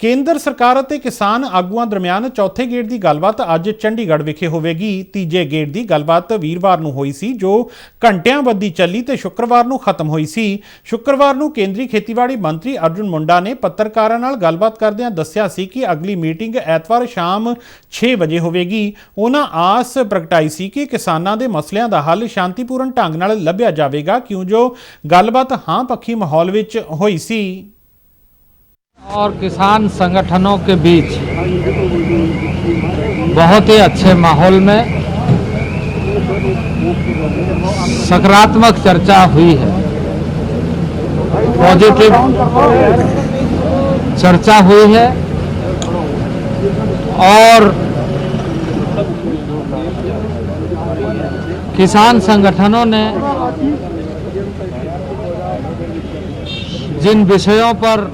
ਕੇਂਦਰ ਸਰਕਾਰ ਅਤੇ ਕਿਸਾਨ ਆਗੂਆਂ ਦਰਮਿਆਨ ਚੌਥੇ ਗੇੜ ਦੀ ਗੱਲਬਾਤ ਅੱਜ ਚੰਡੀਗੜ੍ਹ ਵਿਖੇ ਹੋਵੇਗੀ। ਤੀਜੇ ਗੇੜ ਦੀ ਗੱਲਬਾਤ ਵੀਰਵਾਰ ਨੂੰ ਹੋਈ ਸੀ, ਜੋ ਘੰਟਿਆਂ ਬੱਧੀ ਚੱਲੀ ਤੇ ਸ਼ੁੱਕਰਵਾਰ ਨੂੰ ਖਤਮ ਹੋਈ ਸੀ। ਸ਼ੁੱਕਰਵਾਰ ਨੂੰ ਕੇਂਦਰੀ ਖੇਤੀਬਾੜੀ ਮੰਤਰੀ ਅਰਜੁਨ ਮੁੰਡਾ ਨੇ ਪੱਤਰਕਾਰਾਂ ਨਾਲ ਗੱਲਬਾਤ ਕਰਦਿਆਂ ਦੱਸਿਆ ਸੀ ਕਿ ਅਗਲੀ ਮੀਟਿੰਗ ਐਤਵਾਰ ਸ਼ਾਮ 6 ਵਜੇ ਹੋਵੇਗੀ। ਉਹਨਾਂ ਆਸ ਪ੍ਰਗਟਾਈ ਸੀ ਕਿ ਕਿਸਾਨਾਂ ਦੇ ਮਸਲਿਆਂ ਦਾ ਹੱਲ ਸ਼ਾਂਤੀਪੂਰਨ ਢੰਗ ਨਾਲ ਲੱਭਿਆ ਜਾਵੇਗਾ। ਕਿਉਂ ਜੋ ਗੱਲਬਾਤ ਹਾਂ ਪੱਖੀ ਮਾਹੌਲ ਵਿੱਚ ਹੋਈ ਸੀ। और किसान संगठनों के बीच बहुत ही अच्छे माहौल में सकारात्मक चर्चा हुई है। पॉजिटिव चर्चा हुई है और किसान संगठनों ने जिन विषयों पर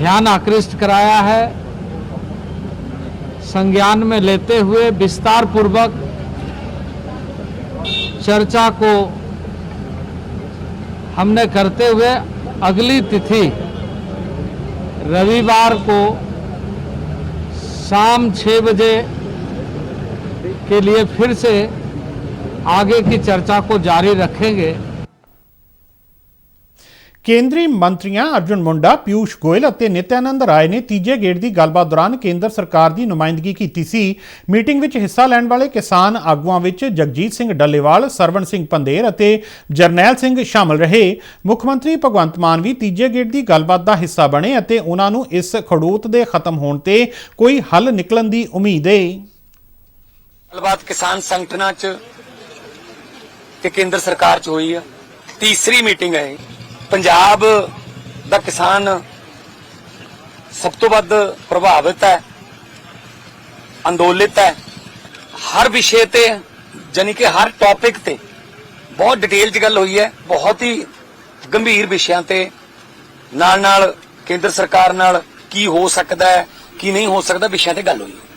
ध्यान आकृष्ट कराया है। संज्ञान में लेते हुए विस्तार पूर्वक चर्चा को हमने करते हुए अगली तिथि, रविवार को शाम छः बजे के लिए फिर से आगे की चर्चा को जारी रखेंगे। ਕੇਂਦਰੀ ਮੰਤਰੀਆਂ ਅਰਜੁਨ ਮੁੰਡਾ ਪਿਊਸ਼ ਗੋਇਲ ਅਤੇ ਨਿਤਿਆਨੰਦ ਰਾਏ ਨੇ ਤੀਜੇ ਗੇੜ ਦੀ ਗੱਲਬਾਤ ਦੌਰਾਨ ਕੇਂਦਰ ਸਰਕਾਰ ਦੀ ਨੁਮਾਇੰਦਗੀ ਕੀਤੀ ਸੀ। ਮੀਟਿੰਗ ਵਿੱਚ ਹਿੱਸਾ ਲੈਣ ਵਾਲੇ ਕਿਸਾਨ ਆਗੂਆਂ ਵਿੱਚ ਜਗਜੀਤ ਸਿੰਘ ਡੱਲੇਵਾਲ, ਸਰਵਣ ਸਿੰਘ ਪੰਦੇਰ ਅਤੇ ਜਰਨੈਲ ਸਿੰਘ ਸ਼ਾਮਲ ਰਹੇ। ਮੁੱਖ ਮੰਤਰੀ ਭਗਵੰਤ ਮਾਨ ਵੀ ਤੀਜੇ ਗੇੜ ਦੀ ਗੱਲਬਾਤ ਦਾ ਹਿੱਸਾ ਬਣੇ ਅਤੇ ਉਹਨਾਂ ਨੂੰ ਇਸ ਖੜੂਤ ਦੇ ਖਤਮ ਹੋਣ ਤੇ ਕੋਈ ਹੱਲ ਨਿਕਲਣ ਦੀ ਉਮੀਦ ਹੈ ਗੱਲਬਾਤ ਕਿਸਾਨ ਸੰਗਠਨਾਂ 'ਚ ਤੇ ਕੇਂਦਰ ਸਰਕਾਰ 'ਚ ਹੋਈ ਆ। ਤੀਸਰੀ ਮੀਟਿੰਗ ਹੈ ਪੰਜਾਬ ਦਾ ਕਿਸਾਨ ਸਭ ਤੋਂ ਵੱਧ ਪ੍ਰਭਾਵਿਤ ਹੈ, ਅੰਦੋਲਿਤ ਹੈ। ਹਰ ਵਿਸ਼ੇ ਤੇ ਜਾਨੀ ਕਿ ਹਰ ਟੌਪਿਕ ਤੇ ਬਹੁਤ ਡਿਟੇਲ 'ਚ ਗੱਲ ਹੋਈ ਹੈ, ਬਹੁਤ ਹੀ ਗੰਭੀਰ ਵਿਸ਼ਿਆਂ ਤੇ। ਨਾਲ ਨਾਲ ਕੇਂਦਰ ਸਰਕਾਰ ਨਾਲ ਕੀ ਹੋ ਸਕਦਾ ਹੈ, ਕੀ ਨਹੀਂ ਹੋ ਸਕਦਾ, ਵਿਸ਼ਿਆਂ ਤੇ ਗੱਲ ਹੋਈ ਹੈ।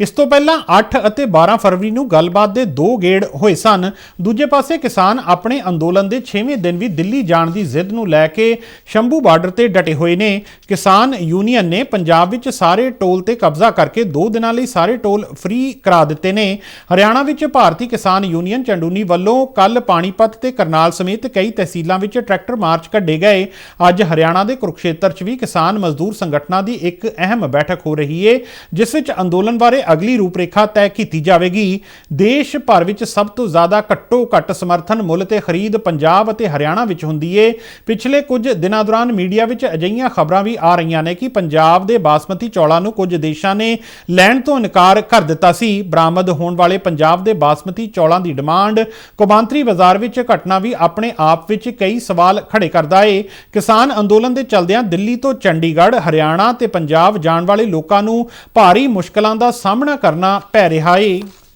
ਇਸ ਤੋਂ ਪਹਿਲਾਂ 8 ਅਤੇ 12 ਫਰਵਰੀ ਨੂੰ ਗੱਲਬਾਤ ਦੇ ਦੋ ਗੇੜ ਹੋਏ ਸਨ। ਦੂਜੇ ਪਾਸੇ ਕਿਸਾਨ ਆਪਣੇ ਅੰਦੋਲਨ ਦੇ 6ਵੇਂ ਦਿਨ ਵੀ ਦਿੱਲੀ ਜਾਣ ਦੀ ਜ਼ਿੱਦ ਨੂੰ ਲੈ ਕੇ ਸ਼ੰਭੂ ਬਾਰਡਰ ਤੇ ਡਟੇ ਹੋਏ ਨੇ। ਕਿਸਾਨ ਯੂਨੀਅਨ ਨੇ ਪੰਜਾਬ ਵਿੱਚ ਸਾਰੇ ਟੋਲ ਤੇ ਕਬਜ਼ਾ ਕਰਕੇ 2 ਦਿਨਾਂ ਲਈ ਸਾਰੇ ਟੋਲ ਫ੍ਰੀ ਕਰਾ ਦਿੱਤੇ ਨੇ। ਹਰਿਆਣਾ ਵਿੱਚ ਭਾਰਤੀ ਕਿਸਾਨ ਯੂਨੀਅਨ ਚੰਡੂਨੀ ਵੱਲੋਂ ਕੱਲ ਪਾਣੀਪਤ ਤੇ ਕਰਨਾਲ ਸਮੇਤ ਕਈ ਤਹਿਸੀਲਾਂ ਵਿੱਚ ਟਰੈਕਟਰ ਮਾਰਚ ਕੱਢੇ ਗਏ। ਅੱਜ ਹਰਿਆਣਾ ਦੇ ਕੁਰੂਕਸ਼ੇਤਰ 'ਚ ਵੀ ਕਿਸਾਨ ਮਜ਼ਦੂਰ ਸੰਗਠਨਾਂ ਦੀ ਇੱਕ ਅਹਿਮ ਬੈਠਕ ਹੋ ਰਹੀ ਏ, ਜਿਸ ਵਿੱਚ ਅੰਦੋਲਨ ਬਾਰੇ ਅਗਲੀ ਰੂਪਰੇਖਾ ਤੈਅ ਕੀਤੀ ਜਾਵੇਗੀ। ਦੇਸ਼ ਭਰ ਵਿੱਚ ਸਭ ਤੋਂ ਜ਼ਿਆਦਾ ਘੱਟੋ ਘੱਟ ਸਮਰਥਨ ਮੁੱਲ ਤੇ ਖਰੀਦ ਪੰਜਾਬ ਅਤੇ ਹਰਿਆਣਾ ਵਿੱਚ ਹੁੰਦੀ ਏ। ਪਿਛਲੇ ਕੁਝ ਦਿਨਾਂ ਦੌਰਾਨ ਮੀਡੀਆ ਵਿੱਚ ਅਜਿਹੀਆਂ ਖਬਰਾਂ ਵੀ ਆ ਰਹੀਆਂ ਨੇ ਕਿ ਪੰਜਾਬ ਦੇ ਬਾਸਮਤੀ ਚੌਲਾਂ ਨੂੰ ਕੁਝ ਦੇਸ਼ਾਂ ਨੇ ਲੈਣ ਤੋਂ ਇਨਕਾਰ ਕਰ ਦਿੱਤਾ ਸੀ। ਬਰਾਮਦ ਹੋਣ ਵਾਲੇ ਪੰਜਾਬ ਦੇ ਬਾਸਮਤੀ ਚੌਲਾਂ ਦੀ ਡਿਮਾਂਡ, ਕੌਮਾਂਤਰੀ ਬਾਜ਼ਾਰ ਵਿੱਚ ਘਟਨਾ ਵੀ ਆਪਣੇ ਆਪ ਵਿੱਚ ਕਈ ਸਵਾਲ ਖੜੇ ਕਰਦਾ ਏ। ਕਿਸਾਨ ਅੰਦੋਲਨ ਦੇ ਚਲਦਿਆਂ ਦਿੱਲੀ ਤੋਂ ਚੰਡੀਗੜ੍ਹ, ਹਰਿਆਣਾ ਤੇ ਪੰਜਾਬ ਜਾਣ ਵਾਲੇ ਲੋਕਾਂ ਨੂੰ ਭਾਰੀ ਮੁਸ਼ਕਲਾਂ ਦਾ ਸਾਹਮਣਾ ਕਰਨਾ ਪੈ ਰਿਹਾ ਏ।